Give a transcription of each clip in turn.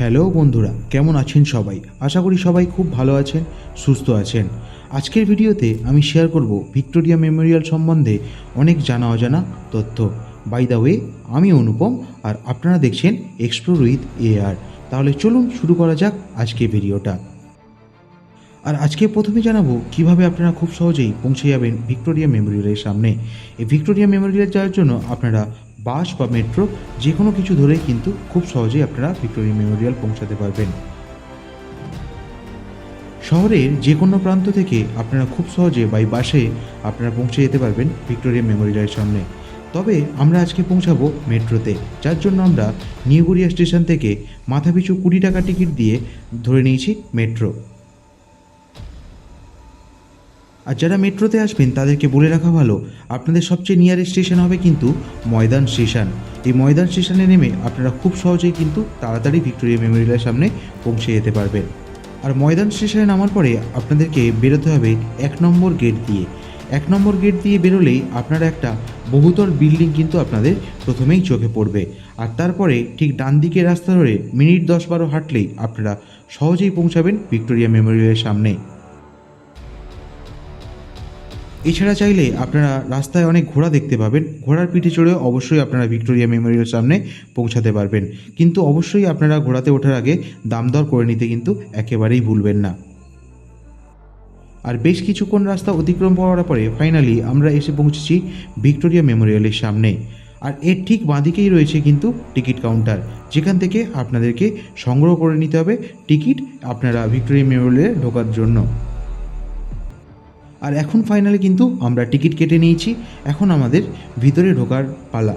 Hello বন্ধুরা, কেমন আছেন সবাই? আশা করি সবাই খুব ভালো আছেন, সুস্থ আছেন। আজকের ভিডিওতে আমি শেয়ার করব ভিক্টোরিয়া মেমোরিয়াল সম্বন্ধে অনেক জানা অজানা তথ্য। বাই দ্য ওয়ে আমি অনুপম আর আপনারা দেখছেন এক্সপ্লোর উইথ এআর তাহলে চলুন শুরু করা যাক আজকে ভিডিওটা। আর আজকে প্রথমে জানাব কীভাবে আপনারা খুব সহজেই পৌঁছে যাবেন ভিক্টোরিয়া মেমোরিয়ালের সামনে। এই ভিক্টোরিয়া মেমোরিয়াল যাওয়ার জন্য আপনারা বাস বা মেট্রো যে কোনো কিছু ধরেই কিন্তু খুব সহজেই আপনারা ভিক্টোরিয়া মেমোরিয়াল পৌঁছাতে পারবেন। শহরের যে কোনো প্রান্ত থেকে আপনারা খুব সহজে বাই বাসে আপনারা পৌঁছে যেতে পারবেন ভিক্টোরিয়া মেমোরিয়ালের সামনে। তবে আমরা আজকে পৌঁছাবো মেট্রোতে, যার জন্য আমরা নিউগড়িয়া স্টেশন থেকে মাথাপিছু কুড়ি টাকা টিকিট দিয়ে ধরে নিয়েছি মেট্রো। আর যারা মেট্রোতে আসবেন, তাদেরকে বলে রাখা ভালো, আপনাদের সবচেয়ে নিয়ারেস্ট স্টেশন হবে কিন্তু ময়দান স্টেশন। এই ময়দান স্টেশনে নেমে আপনারা খুব সহজেই কিন্তু তাড়াতাড়ি ভিক্টোরিয়া মেমোরিয়ালের সামনে পৌঁছে যেতে পারবেন। আর ময়দান স্টেশনে নামার পরে আপনাদেরকে বেরোতে হবে এক নম্বর গেট দিয়ে। এক নম্বর গেট দিয়ে বেরোলেই আপনারা একটা বহুতল বিল্ডিং কিন্তু আপনাদের প্রথমেই চোখে পড়বে। আর তারপরে ঠিক ডান দিকে রাস্তা ধরে মিনিট দশ বারো হাঁটলেই আপনারা সহজেই পৌঁছাবেন ভিক্টোরিয়া মেমোরিয়ালের সামনে। এছাড়া চাইলে আপনারা রাস্তায় অনেক ঘোড়া দেখতে পাবেন। ঘোড়ার পিঠে চড়েও অবশ্যই আপনারা ভিক্টোরিয়া মেমোরিয়াল সামনে পৌঁছাতে পারবেন। কিন্তু অবশ্যই আপনারা ঘোড়াতে ওঠার আগে দাম দর করে নিতে কিন্তু একেবারেই ভুলবেন না। আর বেশ কিছুক্ষণ রাস্তা অতিক্রম করার পরে ফাইনালি আমরা এসে পৌঁছেছি ভিক্টোরিয়া মেমোরিয়ালের সামনে। আর এর ঠিক বাঁদিকেই রয়েছে কিন্তু টিকিট কাউন্টার। যেখান থেকে আপনাদেরকে সংগ্রহ করে নিতে হবে। টিকিট আপনারা ভিক্টোরিয়া মেমোরিয়ালে ঢোকার জন্য। আর এখন ফাইনালি কিন্তু আমরা টিকিট কেটে নিয়েছি। এখন আমাদের ভিতরে ঢোকার পালা।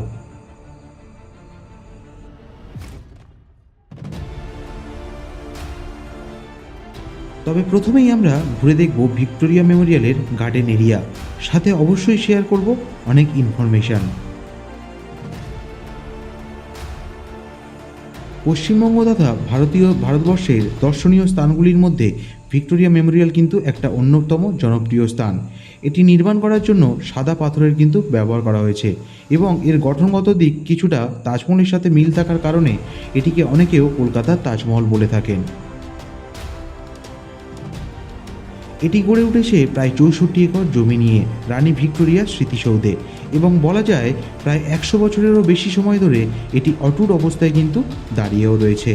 তবে প্রথমেই আমরা ঘুরে দেখব ভিক্টোরিয়া মেমোরিয়ালের গার্ডেন এরিয়া। সাথে অবশ্যই শেয়ার করব অনেক ইনফরমেশান পশ্চিমবঙ্গ তথা ভারতীয় ভারতবর্ষের দর্শনীয় স্থানগুলির মধ্যে ভিক্টোরিয়া মেমোরিয়াল কিন্তু একটা অন্যতম জনপ্রিয় স্থান। এটি নির্মাণ করার জন্য সাদা পাথরের কিন্তু ব্যবহার করা হয়েছে এবং এর গঠনগত দিক কিছুটা তাজমহলের সাথে মিল থাকার কারণে এটিকে অনেকেও কলকাতার তাজমহল বলে থাকেন। এটি গড়ে উঠেছে প্রায় চৌষট্টি একর জমি নিয়ে, রানী ভিক্টোরিয়ার স্মৃতিসৌধে এবং বলা যায় প্রায় একশো বছরেরও বেশি সময় ধরে এটি অটুট অবস্থায় কিন্তু দাঁড়িয়েও রয়েছে।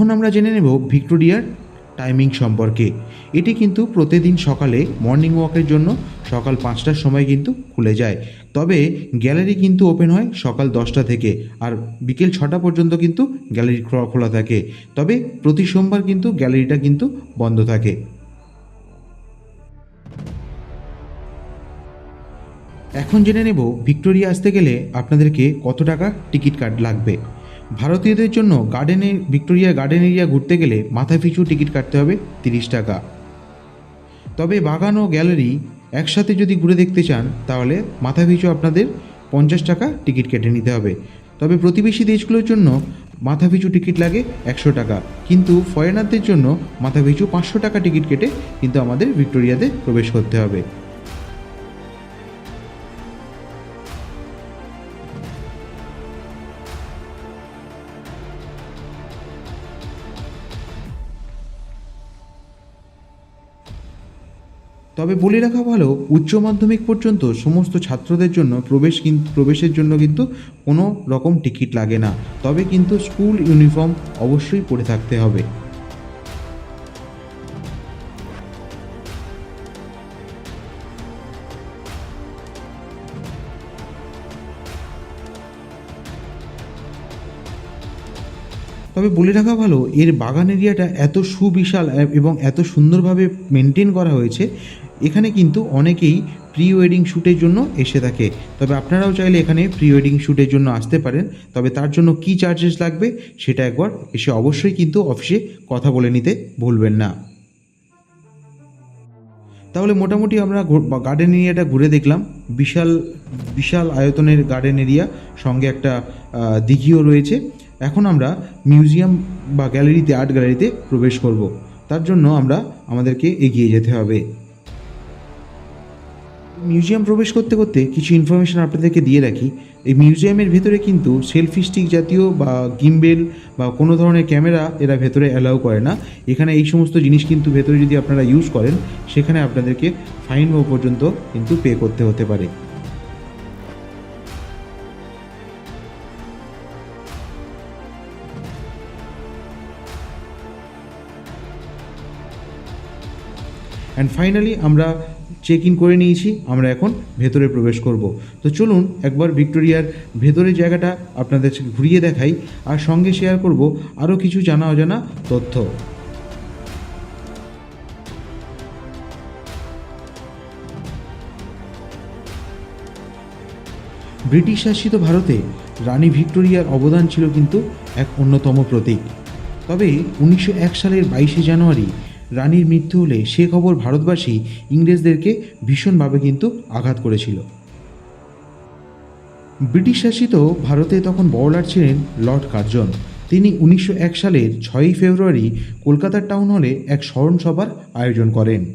এখন আমরা জেনে নেব ভিক্টোরিয়ার টাইমিং সম্পর্কে। এটি কিন্তু প্রতিদিন সকালে মর্নিং ওয়াকের জন্য সকাল পাঁচটার সময় কিন্তু খুলে যায়। তবে গ্যালারি কিন্তু ওপেন হয় সকাল দশটা থেকে আর বিকেল ছটা পর্যন্ত কিন্তু গ্যালারি খোলা থাকে। তবে প্রতি সোমবার কিন্তু গ্যালারিটা কিন্তু বন্ধ থাকে। এখন জেনে নেব ভিক্টোরিয়া আসতে গেলে আপনাদেরকে কত টাকা টিকিট কার্ড লাগবে। ভারতীয়দের জন্য গার্ডেনে ভিক্টোরিয়া গার্ডেন এরিয়া ঘুরতে গেলে মাথা পিছু টিকিট কাটতে হবে তিরিশ টাকা। তবে বাগান ও গ্যালারি একসাথে যদি ঘুরে দেখতে চান, তাহলে মাথা পিছু আপনাদের পঞ্চাশ টাকা টিকিট কেটে নিতে হবে। তবে প্রতিবেশী দেশগুলোর জন্য মাথা পিছু টিকিট লাগে একশো টাকা। কিন্তু ফরেনারদের জন্য মাথা পিছু পাঁচশো টাকা টিকিট কেটে কিন্তু আমাদের ভিক্টোরিয়াতে প্রবেশ করতে হবে। তবে বলে রাখা ভালো, উচ্চ মাধ্যমিক পর্যন্ত সমস্ত ছাত্রদের জন্য প্রবেশ কিন্তু প্রবেশের জন্য কিন্তু কোনো রকম টিকিট লাগে না। তবে কিন্তু স্কুল ইউনিফর্ম অবশ্যই পরে থাকতে হবে। তবে বলে রাখা ভালো, এর বাগান এরিয়াটা এত সুবিশাল এবং এত সুন্দরভাবে মেনটেন করা হয়েছে এখানে কিন্তু অনেকেই প্রি ওয়েডিং শ্যুটের জন্য এসে থাকে। তবে আপনারাও চাইলে এখানে প্রি ওয়েডিং শ্যুটের জন্য আসতে পারেন। তবে তার জন্য কী চার্জেস লাগবে সেটা একবার এসে অবশ্যই কিন্তু অফিসে কথা বলে নিতে ভুলবেন না। তাহলে মোটামুটি আমরা গার্ডেন এরিয়াটা ঘুরে দেখলাম। বিশাল বিশাল আয়তনের গার্ডেন এরিয়া সঙ্গে একটা দিঘিও রয়েছে। এখন আমরা মিউজিয়াম বা গ্যালারিতে আর্ট গ্যালারিতে প্রবেশ করব। তার জন্য আমরা আমাদেরকে এগিয়ে যেতে হবে। মিউজিয়াম প্রবেশ করতে করতে কিছু ইনফরমেশন আপনাদেরকে দিয়ে রাখি। এই মিউজিয়ামের ভেতরে কিন্তু সেলফি স্টিক জাতীয় বা গিম্বেল বা কোনো ধরনের ক্যামেরা এরা ভেতরে অ্যালাউ করে না। এখানে এই সমস্ত জিনিস কিন্তু ভেতরে যদি আপনারা ইউজ করেন, সেখানে আপনাদেরকে ফাইন পর্যন্ত কিন্তু পে করতে হতে পারে। অ্যান্ড ফাইনালি আমরা চেক ইন করে নিয়েছি, আমরা এখন ভেতরে প্রবেশ করব। তো চলুন একবার ভিক্টোরিয়ার ভেতরের জায়গাটা আপনাদের ঘুরিয়ে দেখাই, আর সঙ্গে শেয়ার করব আরও কিছু জানা অজানা তথ্য। ব্রিটিশ শাসিত ভারতে রানী ভিক্টোরিয়ার অবদান ছিল কিন্তু এক অন্যতম প্রতীক। তবে উনিশশো এক সালের বাইশে জানুয়ারি রানীর মৃত্যু হলে সে খবর ভারতবাসী ইংরেজদেরকে ভীষণভাবে কিন্তু আঘাত করেছিল। ব্রিটিশ শাসিত ভারতে তখন বড়লাট ছিলেন লর্ড কার্জন। তিনি উনিশশো এক সালের ছয়ই ফেব্রুয়ারি কলকাতার টাউন হলে এক স্মরণ সভার আয়োজন করেন।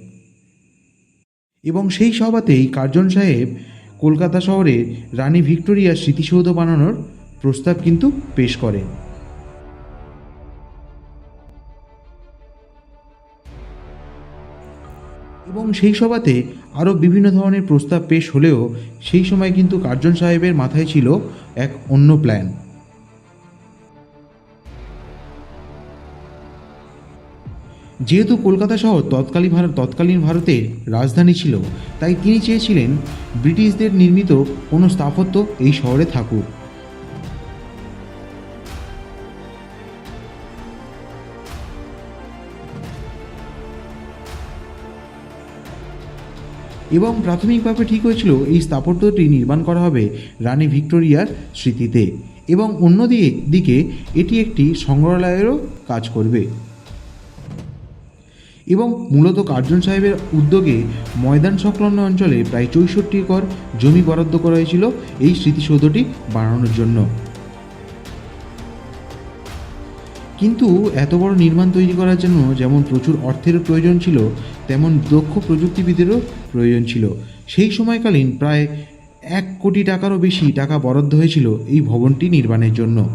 এবং সেই সভাতেই কার্জন সাহেব কলকাতা শহরে রানী ভিক্টোরিয়ার স্মৃতিসৌধ বানানোর প্রস্তাব কিন্তু পেশ করেন। এবং সেই সভাতে আরও বিভিন্ন ধরনের প্রস্তাব পেশ হলেও সেই সময় কিন্তু কার্জন সাহেবের মাথায় ছিল এক অন্য প্ল্যান যেহেতু কলকাতা শহর তৎকালীন ভারত তৎকালীন ভারতের রাজধানী ছিল, তাই তিনি চেয়েছিলেন ব্রিটিশদের নির্মিত কোনো স্থাপত্য এই শহরে থাকুক। এবং প্রাথমিকভাবে ঠিক হয়েছিল, এই স্থাপত্যটি নির্মাণ করা হবে রানী ভিক্টোরিয়ার স্মৃতিতে এবং অন্যদিকে দিকে এটি একটি সংগ্রহালয়েরও কাজ করবে। এবং মূলত কার্জন সাহেবের উদ্যোগে ময়দান সংলগ্ন অঞ্চলে প্রায় চৌষট্টি একর জমি বরাদ্দ করা হয়েছিল এই স্মৃতিসৌধটি বানানোর জন্য। কিন্তু এত বড় নির্মাণ তৈরি করার জন্য যেমন প্রচুর অর্থেরও প্রয়োজন ছিল, তেমন দক্ষ প্রযুক্তিবিদেরও প্রয়োজন ছিল। সেই সময়কালীন প্রায় এক কোটি টাকারও বেশি টাকা বরাদ্দ হয়েছিল এই ভবনটি নির্মাণের জন্য।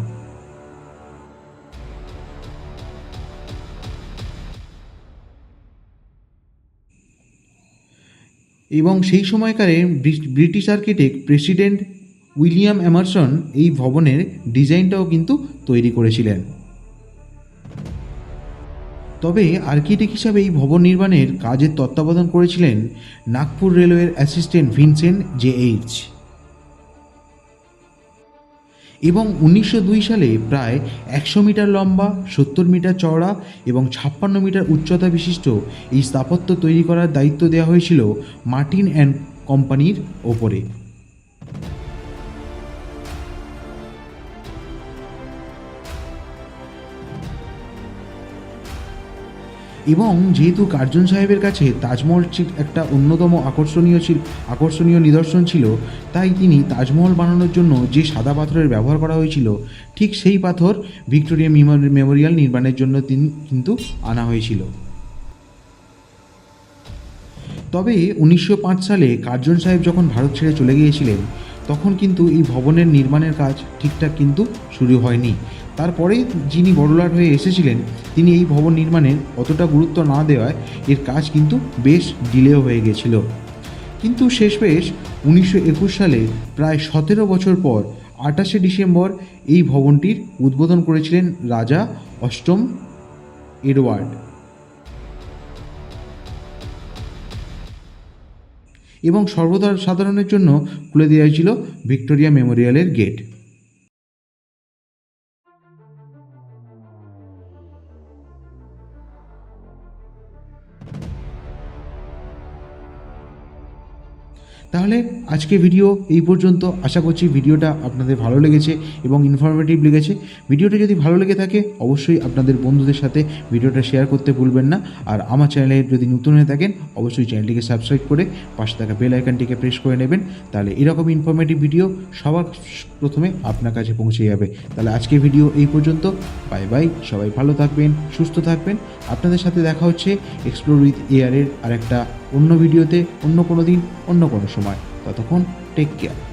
এবং সেই সময়কারে ব্রি- British architect president William Emerson এই ভবনের ডিজাইনটাও কিন্তু তৈরি করেছিলেন। তবে আর্কিটেক্ট হিসাবে এই ভবন নির্মাণের কাজের তত্ত্বাবধান করেছিলেন নাগপুর রেলওয়ের অ্যাসিস্ট্যান্ট ভিনসেন্ট জে এইচ। এবং উনিশশো দুই সালে প্রায় একশো মিটার লম্বা, সত্তর মিটার চওড়া এবং ছাপ্পান্ন মিটার উচ্চতা বিশিষ্ট এই স্থাপত্য তৈরি করার দায়িত্ব দেওয়া হয়েছিল মার্টিন অ্যান্ড কোম্পানির ওপরে। এবং যেহেতু কার্জন সাহেবের কাছে তাজমহল একটা অন্যতম আকর্ষণীয় ছিল আকর্ষণীয় নিদর্শন ছিল, তাই তিনি তাজমহল বানানোর জন্য যে সাদা পাথরের ব্যবহার করা হয়েছিল, ঠিক সেই পাথর ভিক্টোরিয়া মেমোরি- মেমোরিয়াল নির্মাণের জন্য তিনি, কিন্তু আনা হয়েছিল। তবে উনিশশো পাঁচ সালে কার্জন সাহেব যখন ভারত ছেড়ে চলে গিয়েছিলেন তখন কিন্তু এই ভবনের নির্মাণের কাজ ঠিকঠাক কিন্তু শুরু হয়নি। তারপরে যিনি বড়লাট হয়ে এসেছিলেন, তিনি এই ভবন নির্মাণের অতটা গুরুত্ব না দেওয়ায় এর কাজ কিন্তু বেশ ডিলেও হয়ে গেছিল। কিন্তু শেষমেশ উনিশশো একুশ সালে প্রায় সতেরো বছর পর আঠাশে ডিসেম্বর এই ভবনটির উদ্বোধন করেছিলেন রাজা অষ্টম এডওয়ার্ড। এবং সর্বদা সাধারণের জন্য খুলে দেওয়া হয়েছিল ভিক্টোরিয়া মেমোরিয়ালের গেট। তাহলে আজকে ভিডিও এই পর্যন্ত। আশা করছি ভিডিওটা আপনাদের ভালো লেগেছে এবং ইনফরমেটিভ লেগেছে। ভিডিওটা যদি ভালো লেগে থাকে, অবশ্যই আপনাদের বন্ধুদের সাথে ভিডিওটা শেয়ার করতে ভুলবেন না। আর আমার চ্যানেলে যদি নতুন হয়ে থাকেন, অবশ্যই চ্যানেলটিকে সাবস্ক্রাইব করে পাশে থাকা বেল আইকনটিকে প্রেস করে নেবেন। তাহলে এরকম ইনফরমেটিভ ভিডিও সবার প্রথমে আপনার কাছে পৌঁছে যাবে। তাহলে আজকে ভিডিও এই পর্যন্ত। বাই বাই সবাই ভালো থাকবেন, সুস্থ থাকবেন। আপনাদের সাথে দেখা হচ্ছে এক্সপ্লোর উইথ এয়ারের আরেকটা অন্য ভিডিওতে অন্য কোনো দিন অন্য কোনো সময়। ততক্ষণ টেক কেয়ার